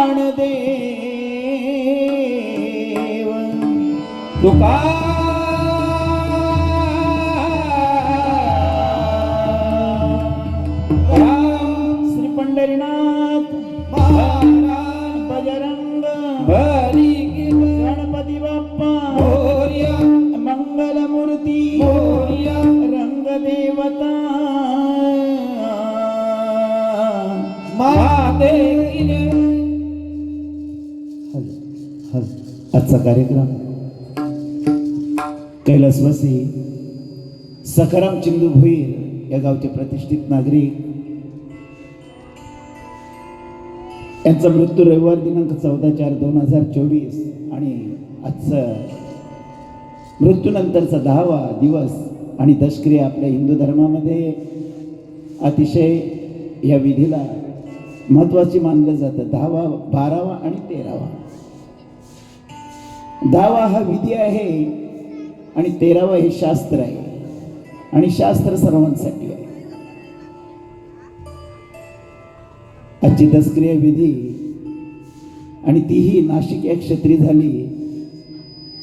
ज्ञानदेव तुका. श्री पंढरीनाथ बजरंग हरी गणपती बाप्पा मंगलमूर्ती रंगदेवता. महादेव आजचा कार्यक्रम. कैलासवासी सखाराम चिंदू भोईर या गावचे प्रतिष्ठित नागरिक. यांचा मृत्यू रविवार दिनांक चौदा चार दोन हजार चोवीस आणि आजचं मृत्यूनंतरचा दहावा दिवस आणि दशक्रिया आपल्या हिंदू धर्मामध्ये अतिशय या विधीला महत्त्वाची मानलं जातं. दहावा बारावा आणि तेरावा. दहावा हा विधी आहे आणि तेरावा हे शास्त्र आहे. आणि शास्त्र सर्वांसाठी आहे. आजची दसक्रिया विधी आणि तीही नाशिक या क्षेत्री झाली.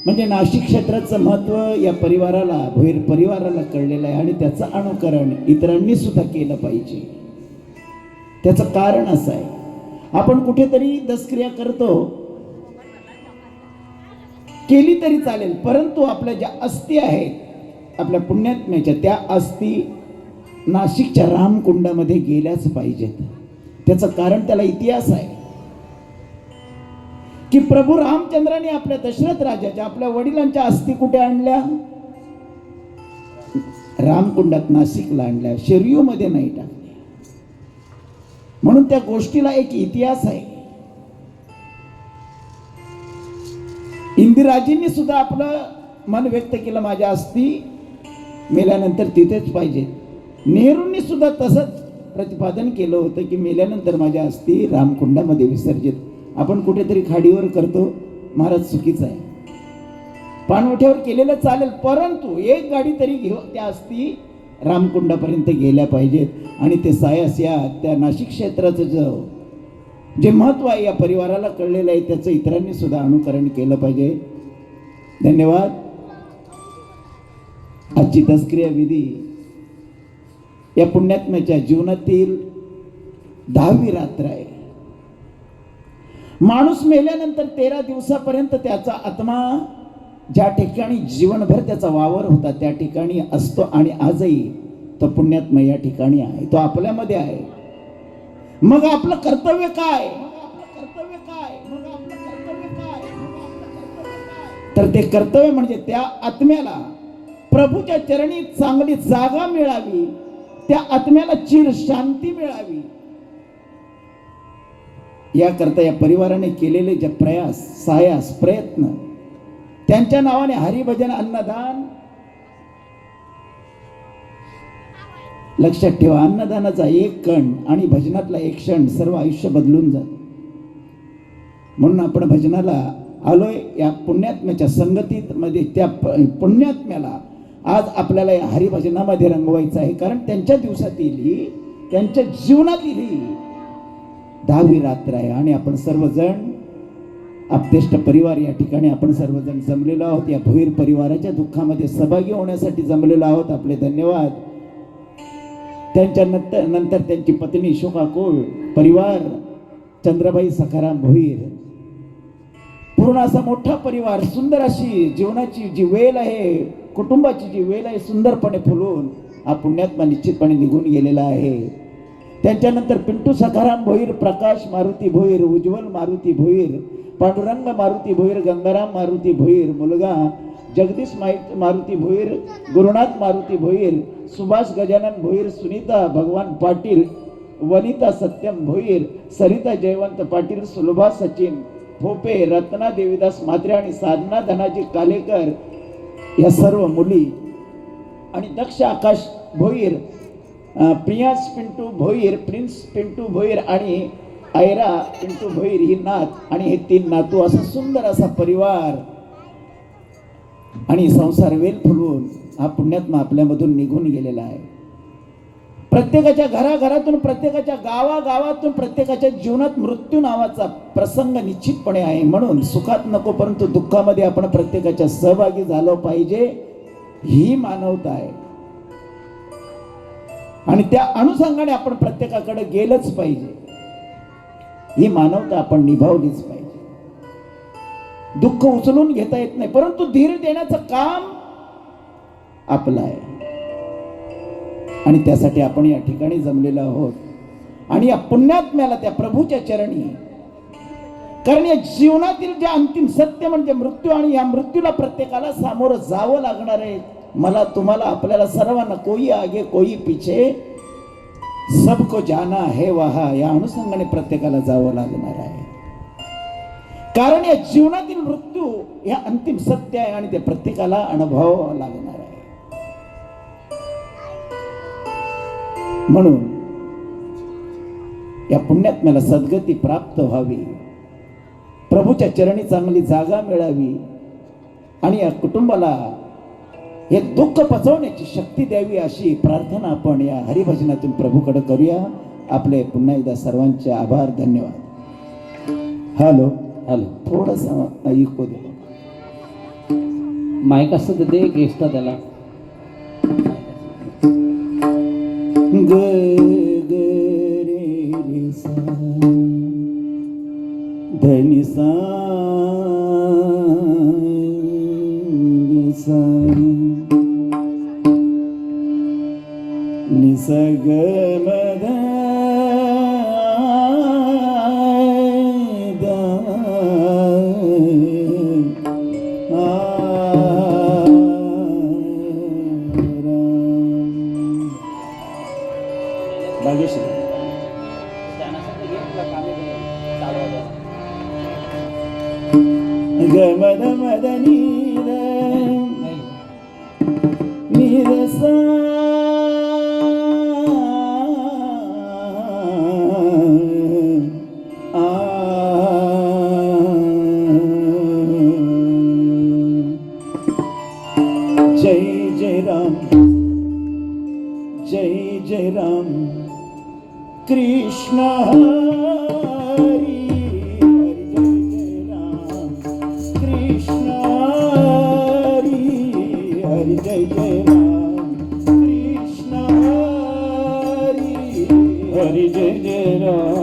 म्हणजे नाशिक क्षेत्राचं महत्त्व या परिवाराला भैर परिवाराला कळलेलं आहे आणि त्याचं अनुकरण इतरांनी सुद्धा केलं पाहिजे. त्याचं कारण असं आहे. आपण कुठेतरी दसक्रिया करतो केली तरी चालेल परंतु आपल्या ज्या अस्थी आहेत आपल्या पुण्यात्म्याच्या त्या अस्थी नाशिकच्या रामकुंडामध्ये गेल्याच पाहिजेत. त्याचं कारण त्याला इतिहास आहे. की प्रभू रामचंद्राने आपल्या दशरथ राजाच्या आपल्या वडिलांच्या अस्थी कुठे आणल्या? रामकुंडात नाशिकला आणल्या शेरयूमध्ये नाही टाकल्या. म्हणून त्या गोष्टीला एक इतिहास आहे. इंदिराजींनी सुद्धा आपलं मन व्यक्त केलं माझ्या अस्थी मेल्यानंतर तिथेच पाहिजे. नेहरूंनी सुद्धा तसंच प्रतिपादन केलं होतं की मेल्यानंतर माझ्या अस्थी रामकुंडामध्ये विसर्जित. आपण कुठेतरी खाडीवर करतो महाराज चुकीचं आहे. पाणवठ्यावर केलेलं चालेल परंतु एक गाडी तरी घेऊ त्या अस्थी रामकुंडापर्यंत गेल्या पाहिजेत. आणि ते सायास या त्या नाशिक क्षेत्राचं जो जे महत्त्व आहे या परिवाराला कळलेलं आहे त्याचं इतरांनी सुद्धा अनुकरण केलं पाहिजे. धन्यवाद. आजची दसक्रिया विधी या पुण्यात्म्याच्या जीवनातील दहावी रात्र आहे. माणूस मेल्यानंतर तेरा दिवसापर्यंत त्याचा आत्मा ज्या ठिकाणी जीवनभर त्याचा वावर होता त्या ठिकाणी असतो आणि आजही तो पुण्यात्मा या ठिकाणी आहे. तो आपल्यामध्ये आहे. मग आपलं कर्तव्य काय? कर्तव्य काय तर ते कर्तव्य म्हणजे त्या आत्म्याला प्रभूच्या चरणी चांगली जागा मिळावी त्या आत्म्याला चिर शांती मिळावी. याकरता या परिवाराने केलेले जे प्रयास सायास प्रयत्न त्यांच्या नावाने हरिभजन अन्नदान लक्षात ठेवा अन्नदानाचा एक कण आणि भजनातला एक क्षण सर्व आयुष्य बदलून जात. म्हणून आपण भजनाला आलोय या पुण्यात्म्याच्या संगतीत मध्ये त्या पुण्यात्म्याला आज आपल्याला या हरिभजनामध्ये रंगवायचं आहे. कारण त्यांच्या दिवसातील ही त्यांच्या जीवनातील ही दहावी रात्र आहे आणि आपण सर्वजण आपतेष्ट परिवार या ठिकाणी आपण सर्वजण जमलेलो आहोत. या भोईर परिवाराच्या दुःखामध्ये सहभागी होण्यासाठी जमलेलो आहोत. आपले धन्यवाद. त्यांच्या नंतर नंतर त्यांची पत्नी शोका कोळ परिवार चंद्रबाई सखाराम भोईर. पूर्ण असा मोठा परिवार सुंदर अशी जीवनाची जी वेल आहे कुटुंबाची जी वेल आहे सुंदरपणे फुलून हा पुण्यात्मा निश्चितपणे निघून गेलेला आहे. त्यांच्यानंतर पिंटू सखाराम भोईर प्रकाश मारुती भोईर उज्ज्वल मारुती भोईर पांडुरंग मारुती भोईर गंगाराम मारुती भोईर मुलगा जगदीश मारुती भोईर गुरुनाथ मारुती भोईर सुभाष गजानन भोईर सुनीता भगवान पाटील वनिता सत्यम भोईर सरिता जयवंत पाटील सुलभा सचिन भोपे रत्ना देवीदास म्हात्रे आणि साधना धनाजी कालेकर या सर्व मुली. आणि दक्ष आकाश भोईर प्रियास प्रियांश पिंटू भोईर प्रिन्स पिंटू भोईर आणि आयरा पिंटू भोईर ही नात आणि हे तीन नातू. असा सुंदर असा परिवार आणि संसार वेल फुलवून हा पुण्यात्मा आपल्यामधून निघून गेलेला आहे. प्रत्येकाच्या घराघरातून प्रत्येकाच्या गावागावातून प्रत्येकाच्या जीवनात मृत्यू नावाचा प्रसंग निश्चितपणे आहे. म्हणून सुखात नको परंतु दुःखामध्ये आपण प्रत्येकाच्या सहभागी झालो पाहिजे ही मानवता आहे. आणि त्या अनुषंगाने आपण प्रत्येकाकडे गेलंच पाहिजे. ही मानवता आपण निभावलीच पाहिजे. दुःख उचलून घेता येत नाही. परंतु धीर देण्याचं काम आपलं आहे. आणि त्यासाठी आपण या ठिकाणी जमलेलो आहोत. आणि या पुण्यात्म्याला त्या प्रभूच्या चरणी. कारण या जीवनातील जे अंतिम सत्य म्हणजे मृत्यू आणि या मृत्यूला प्रत्येकाला सामोरं जावं लागणार आहे. मला तुम्हाला आपल्याला सर्वांना कोई आगे कोई पिछे सबको जाना है वहा या अनुषंगाने प्रत्येकाला जावं लागणार आहे. कारण या जीवनातील मृत्यू या अंतिम सत्य आहे आणि ते प्रत्येकाला अनुभवावं लागणार आहे. म्हणून या पुण्यात्म्याला सद्गती प्राप्त व्हावी. प्रभूच्या चरणी चांगली जागा मिळावी. आणि या कुटुंबाला हे दुःख पचवण्याची शक्ती द्यावी अशी प्रार्थना आपण या हरिभजनातून प्रभूकडे करूया. आपले पुन्हा एकदा सर्वांचे आभार धन्यवाद. हॅलो. हॅलो आई को दे माईक असतं दे दे गेस्टा त्याला धनी सा निसगम जय जय राम। जय जय राम। कृष्ण हरी जय जय राम। कृष्ण हरी हरी जय जय राम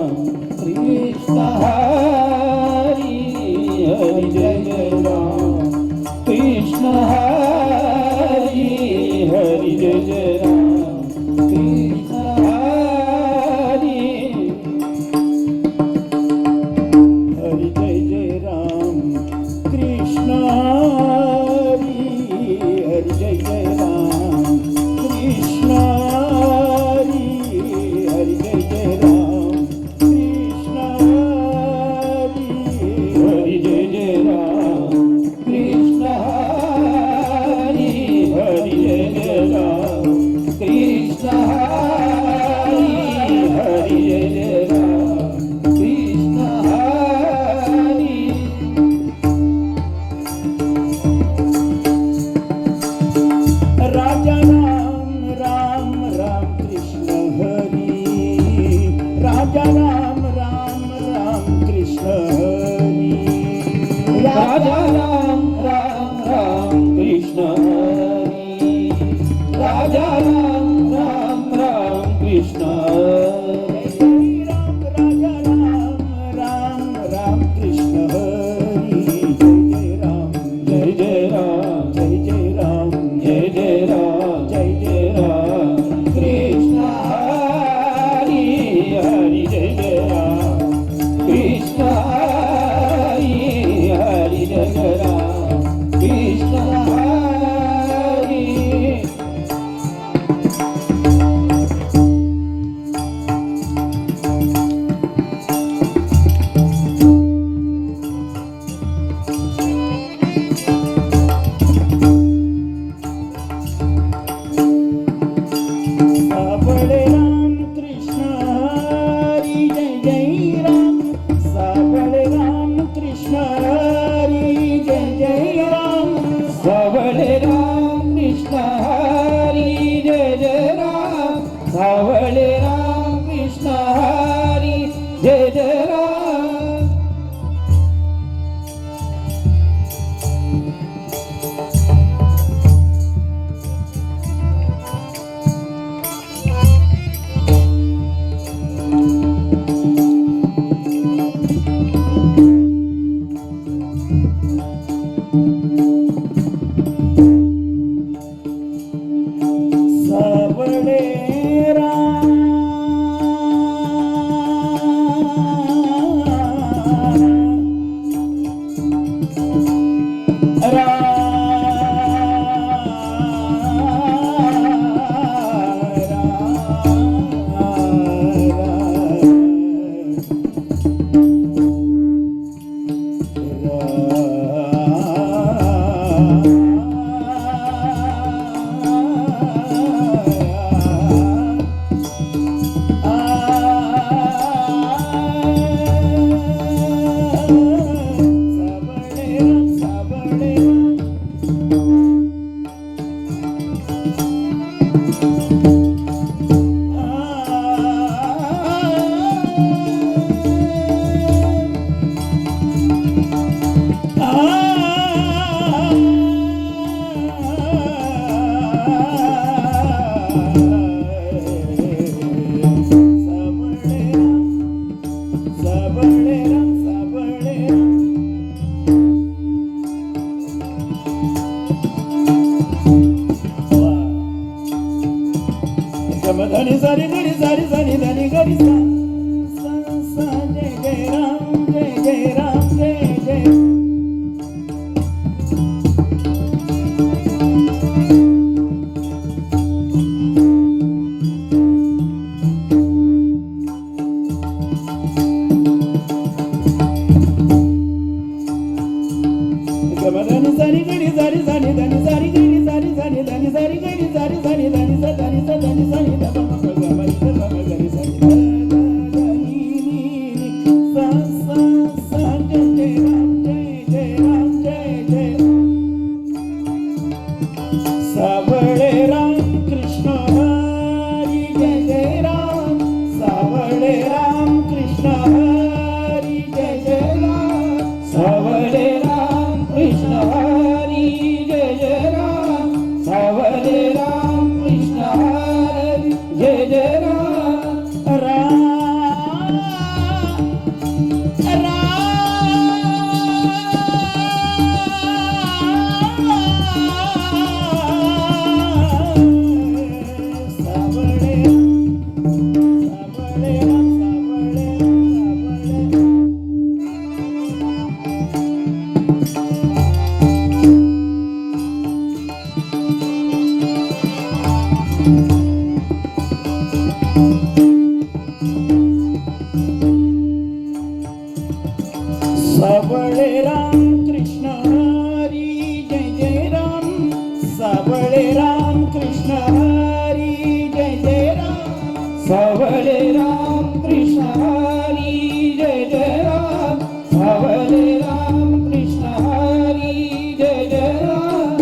सावळे राम कृष्ण हरी जय जय राम. सावळे राम कृष्ण हरी जय जय राम. सावळे राम कृष्ण हरी जय जय राम. सावळे राम कृष्ण हरी जय जय राम.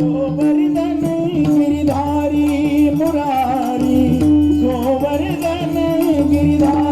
गोवर्धन गिरिधारी मुरारी गोवर्धन गिरिधारी